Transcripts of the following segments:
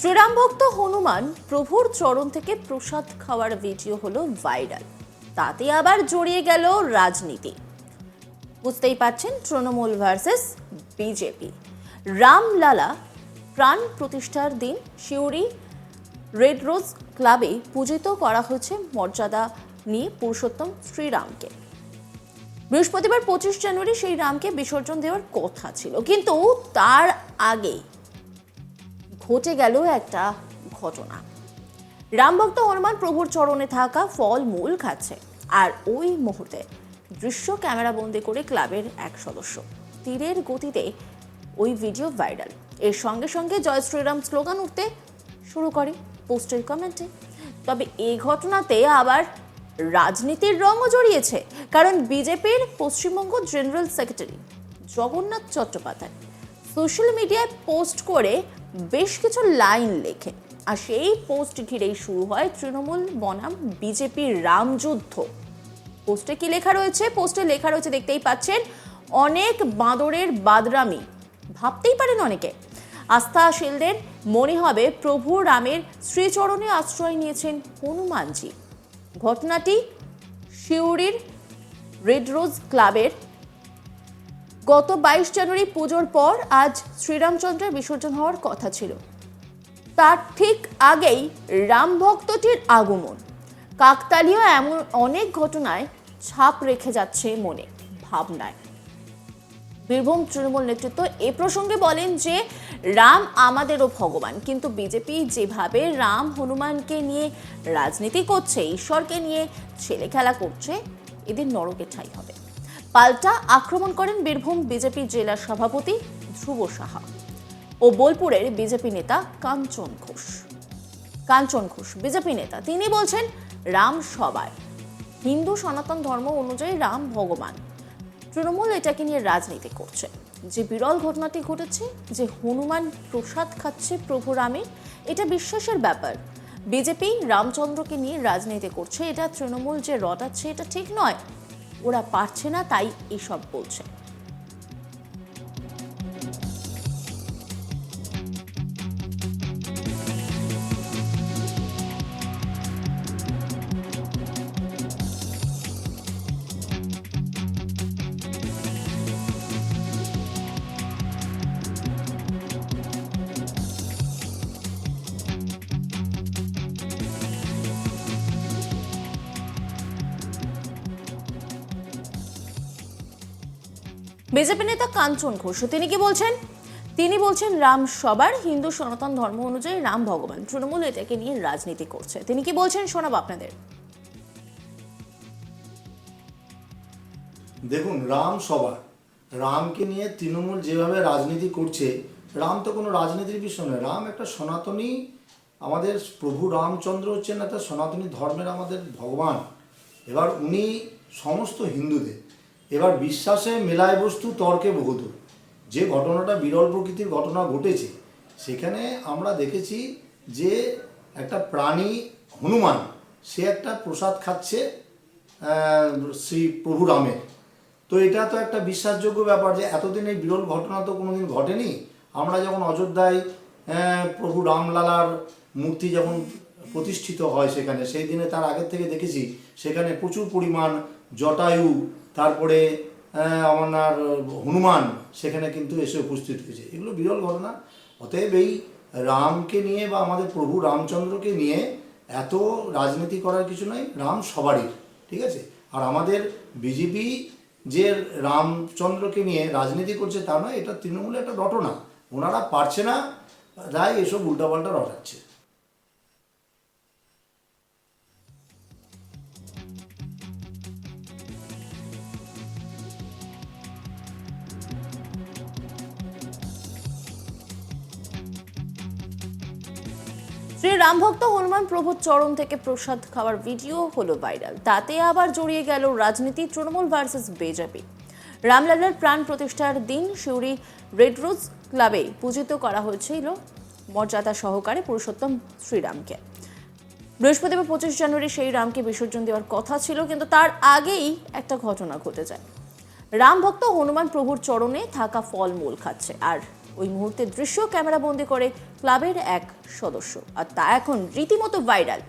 শ্রীরাম ভক্ত হনুমান প্রভুর চরণ থেকে প্রসাদ খাওয়ার ভিডিও হলো ভাইরাল। তাতে আবার জড়িয়ে গেল রাজনীতি। বুঝতেই পারছেন, তৃণমূল ভার্সেস বিজেপি। রামলালা প্রাণ প্রতিষ্ঠার দিন শিউরি রেড রোজ ক্লাবে পূজিত করা হয়েছে মর্যাদা নিয়ে পুরুষোত্তম শ্রীরামকে। বৃহস্পতিবার পঁচিশ জানুয়ারি সেই রামকে বিসর্জন দেওয়ার কথা ছিল। কিন্তু তার আগেই ঘটে গেল একটা ঘটনা। রামভক্ত হনুমান প্রভুর চরণে থাকা ফল মূল খাচ্ছে। আর ওই মুহূর্তে দৃশ্য ক্যামেরা বন্দি করে ক্লাবের এক সদস্য। তীরের গতিতে ওই ভিডিও ভাইরাল। এর সঙ্গে সঙ্গে জয় শ্রীরাম স্লোগান উঠতে শুরু করে পোস্টের কমেন্টে। তবে এই ঘটনাতে আবার রাজনীতির রঙও জড়িয়েছে। কারণ বিজেপির Paschimbanga general secretary Jagannath Chattopadhyay social মিডিয়ায় পোস্ট করে বেশ কিছু লাইন লেখে। আর সেই পোস্ট ঘিরেই শুরু হয় তৃণমূল বনাম বিজেপির রামযুদ্ধ পোস্টে কি লেখা রয়েছে? পোস্টে লেখা রয়েছে, দেখতেই পাচ্ছেন, অনেক বাঁদরের বাদরামি। ভাবতেই পারেন অনেকে। আস্থাশীলদের মনে হবে প্রভু রামের শ্রীচরণে আশ্রয় নিয়েছেন হনুমানজি। ঘটনাটি শিউরির রেড রোজ ক্লাবের গত বাইশ জানুয়ারি পুজোর পর আজ শ্রীরামচন্দ্রের বিসর্জন হওয়ার কথা ছিল। তার ঠিক আগেই রাম ভক্তটির আগমন। কাকতালীয় এমন অনেক ঘটনায় ছাপ রেখে যাচ্ছে মনে ভাবনায়। বীরভূম তৃণমূল নেতৃত্ব এ প্রসঙ্গে বলেন যে, রাম আমাদেরও ভগবান, কিন্তু বিজেপি যেভাবে রাম হনুমানকে নিয়ে রাজনীতি করছে, ঈশ্বরকে নিয়ে ছেলে খেলা করছে, এদের নরকে ঠাই হবে। পাল্টা আক্রমণ করেন বীরভূম বিজেপি জেলা সভাপতি ধ্রুব সাহা ও বোলপুরের বিজেপি নেতা কাঞ্চন ঘোষ। কাঞ্চন ঘোষ, বিজেপি নেতা, তিনি বলছেন, রাম সবার হিন্দু সনাতন ধর্ম অনুযায়ী রাম ভগবান। তৃণমূল এটাকে নিয়ে রাজনীতি করছে। যে বিরল ঘটনাটি ঘটেছে, যে হনুমান প্রসাদ খাচ্ছে প্রভু রামের এটা বিশ্বাসের ব্যাপার। বিজেপি রামচন্দ্রকে নিয়ে রাজনীতি করছে, এটা তৃণমূল যে রটাচ্ছে, এটা ঠিক নয়। ওরা পারছে না তাই এসব বলছে। বিজেপি নেতা কাঞ্চন ঘোষ, তিনি কি বলছেন? তিনি বলছেন, রাম সবার হিন্দু সনাতন ধর্ম অনুযায়ী রাম ভগবান। তৃণমূল এটাকে নিয়ে রাজনীতি করছে। তিনি কি বলছেন? শোনাবো আপনাদের। দেখুন, রাম সবার। রামকে নিয়ে তৃণমূল যেভাবে রাজনীতি করছে, রাম তো কোনো রাজনীতির বিষয় নয়। রাম একটা সনাতনী আমাদের প্রভু রামচন্দ্র হচ্ছেন, একটা সনাতনী ধর্মের আমাদের ভগবান। এবার উনি সমস্ত হিন্দুদের এবার বিশ্বাসে মেলায় বস্তু তর্কে বহুদূর। যে ঘটনাটা বিরল প্রকৃতির ঘটনা ঘটেছে, সেখানে আমরা দেখেছি যে একটা প্রাণী হনুমান, সে একটা প্রসাদ খাচ্ছে শ্রী প্রভু রামের। তো এটা তো একটা বিশ্বাসযোগ্য ব্যাপার যে এতদিন এই বিরল ঘটনা তো কোনোদিন ঘটেনি। আমরা যখন অযোধ্যায় প্রভু রামলালার মূর্তি যখন প্রতিষ্ঠিত হয় সেখানে, সেই দিনে তার আগের থেকে দেখেছি, সেখানে প্রচুর পরিমাণ জটায়ু, তারপরে আমার হনুমান, সেখানে কিন্তু এসে উপস্থিত হয়েছে। এগুলো বিরল ঘটনা। অতএব এই রামকে নিয়ে বা আমাদের প্রভু রামচন্দ্রকে নিয়ে এত রাজনীতি করার কিছু নয় রাম সবারই, ঠিক আছে? আর আমাদের বিজেপি যে রামচন্দ্রকে নিয়ে রাজনীতি করছে তা নয়, এটা তৃণমূলের একটা রটনা। ওনারা পারছে না, তাই এসব উল্টাপাল্টা রটাচ্ছে। শ্রী রামভক্ত হনুমান প্রভুর চরণ থেকে প্রসাদ খাওয়ার ভিডিও হলো ভাইরাল। তাতে আবার জড়িয়ে গেল রাজনীতি তৃণমূল ভার্সেস বিজেপি রামলালার প্রাণ প্রতিষ্ঠার দিন শিউরি রেড রোজ ক্লাবে পূজিত করা হয়েছিল মর্যাদা সহকারে পুরুষোত্তম শ্রীরামকে। বৃহস্পতিবার পঁচিশ জানুয়ারি সেই রামকে বিসর্জন দেওয়ার কথা ছিল, কিন্তু তার আগেই একটা ঘটনা ঘটে যায়। রাম ভক্ত হনুমান প্রভুর চরণে থাকা ফলমূল খাচ্ছে, আর ওই মুহূর্তের দৃশ্য ক্যামেরা বন্দি করে ক্লাবের এক সদস্য। আর তা এখন রীতিমতো ভাইরাল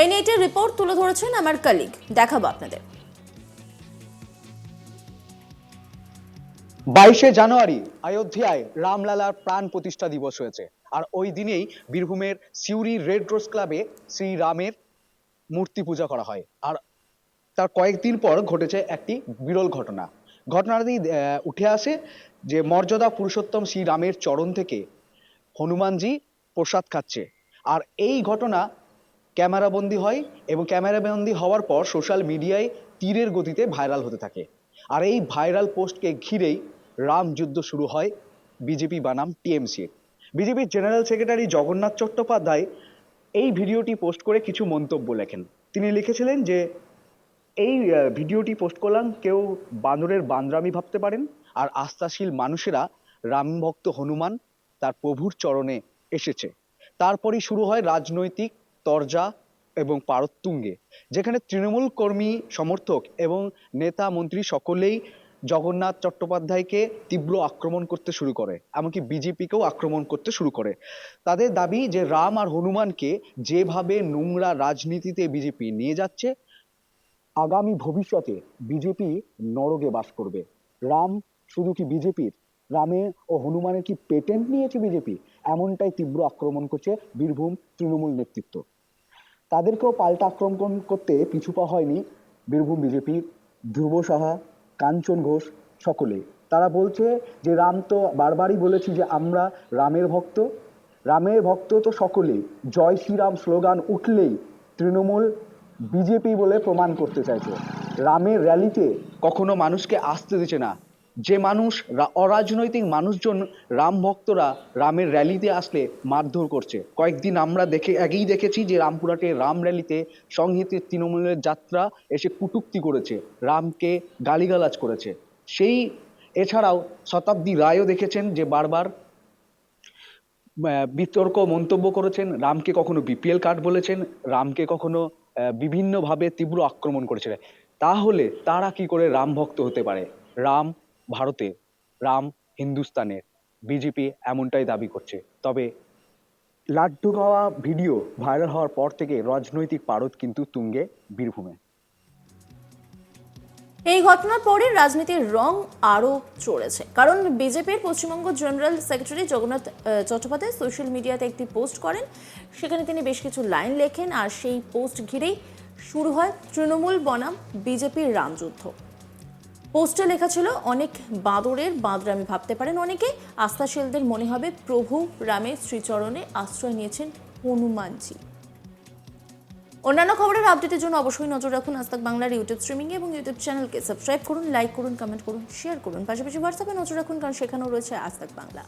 এই নিয়ে রিপোর্ট তুলে ধরেছেন আমার কালিগ দেখাবো আপনাদের। বাইশে জানুয়ারি, অযোধ্যায় রামলালার প্রাণ প্রতিষ্ঠা দিবস হয়েছে। আর ওই দিনেই বীরভূমের সিউড়ি রেড রোজ ক্লাবে শ্রী রামের মূর্তি পূজা করা হয়। আর তার কয়েকদিন পর ঘটেছে একটি বিরল ঘটনা। ঘটনাটি উঠে আসে যে মর্যাদা পুরুষোত্তম শ্রী রামের চরণ থেকে হনুমানজি প্রসাদ খাচ্ছে। আর এই ঘটনা ক্যামেরাবন্দি হয় এবং ক্যামেরাবন্দি হওয়ার পর সোশ্যাল মিডিয়ায় তীরের গতিতে ভাইরাল হতে থাকে। আর এই ভাইরাল পোস্টকে ঘিরেই রাম যুদ্ধ শুরু হয় বিজেপি বানাম টিএমসি বিজেপির জেনারেল সেক্রেটারি জগন্নাথ চট্টোপাধ্যায় এই ভিডিওটি পোস্ট করে কিছু মন্তব্য লেখেন। তিনি লিখেছিলেন যে, এই ভিডিওটি পোস্ট করলাম কেউ বানরের বান্দরামি ভাবতে পারেন, আর আস্থাশীল মানুষেরা রাম ভক্ত হনুমান তার প্রভুর চরণে এসেছে। তারপরই শুরু হয় রাজনৈতিক তরজা এবং পারতুঙ্গে যেখানে তৃণমূল কর্মী, সমর্থক এবং নেতা মন্ত্রী সকলেই জগন্নাথ চট্টোপাধ্যায়কে তীব্র আক্রমণ করতে শুরু করে, এমনকি বিজেপিকেও আক্রমণ করতে শুরু করে। তাদের দাবি যে রাম আর হনুমানকে যেভাবে নোংরা রাজনীতিতে বিজেপি নিয়ে যাচ্ছে, আগামী ভবিষ্যতে বিজেপি নরকে বাস করবে। রাম শুধু কি বিজেপির? রামের ও হনুমানের কি পেটেন্ট নিয়েছে বিজেপি? এমনটাই তীব্র আক্রমণ করছে বীরভূম তৃণমূল নেতৃত্ব। তাদেরকেও পাল্টা আক্রমণ করতে পিছু পা হয়নি বীরভূম বিজেপির ধ্রুব সাহা, কাঞ্চন ঘোষ সকলে। তারা বলছে যে, রাম তো বারবারই বলেছি যে, আমরা রামের ভক্ত। রামের ভক্ত তো সকলেই। জয় শ্রীরাম স্লোগান উঠলেই তৃণমূল বিজেপি বলে প্রমাণ করতে চাইছে। রামের র্যালিতে কখনো মানুষকে আসতে দিচ্ছে না। যে মানুষ অরাজনৈতিক মানুষজন, রাম ভক্তরা রামের র্যালিতে আসলে মারধর করছে। কয়েকদিন আমরা দেখে, আগেই দেখেছি যে রামপুরহাটে রাম র্যালিতে সংহিতের তৃণমূলের যাত্রা এসে কুটুক্তি করেছে, রামকে গালিগালাজ করেছে। সেই এছাড়াও শতাব্দী রায়ও দেখেছেন যে বারবার বিতর্ক, মন্তব্য করেছেন, রামকে কখনো বিপিএল কার্ড বলেছেন, রামকে কখনো বিভিন্নভাবে তীব্র আক্রমণ করেছিলেন তাহলে তারা কি করে রাম ভক্ত হতে পারে? রাম ভারতে রাম হিন্দুস্তানের বিজেপি এমনটাই দাবি করছে। তবে লাড্ডু খাওয়া ভিডিও ভাইরাল হওয়ার পর থেকে রাজনৈতিক পারদ কিন্তু তুঙ্গে বীরভূমে। এই ঘটনার পরে রাজনীতির রং আরও চড়েছে। কারণ বিজেপির Paschimbanga general secretary Jagannath Chattopadhyay social মিডিয়াতে একটি পোস্ট করেন। সেখানে তিনি বেশ কিছু লাইন লেখেন আর সেই পোস্ট ঘিরেই শুরু হয় তৃণমূল বনাম বিজেপির রামযুদ্ধ। পোস্টে লেখা ছিল, অনেক বাঁদরের বাঁদরামি ভাবতে পারেন। অনেকে আস্থাশীলদের মনে হবে প্রভু রামের শ্রীচরণে আশ্রয় নিয়েছেন হনুমানজি। অন্যান্য খবরের আপডেটের জন্য অবশ্যই নজর রাখুন আজ বাংলার ইউটিউব স্ট্রিমিং এবং ইউটিউব চ্যানেলকে। সাবস্ক্রাইব করুন, লাইক করুন, কমেন্ট করুন, শেয়ার করুন। পাশাপাশি হোয়াটসঅ্যাপে নজর রাখুন, কারণ সেখানেও রয়েছে আজ বাংলা।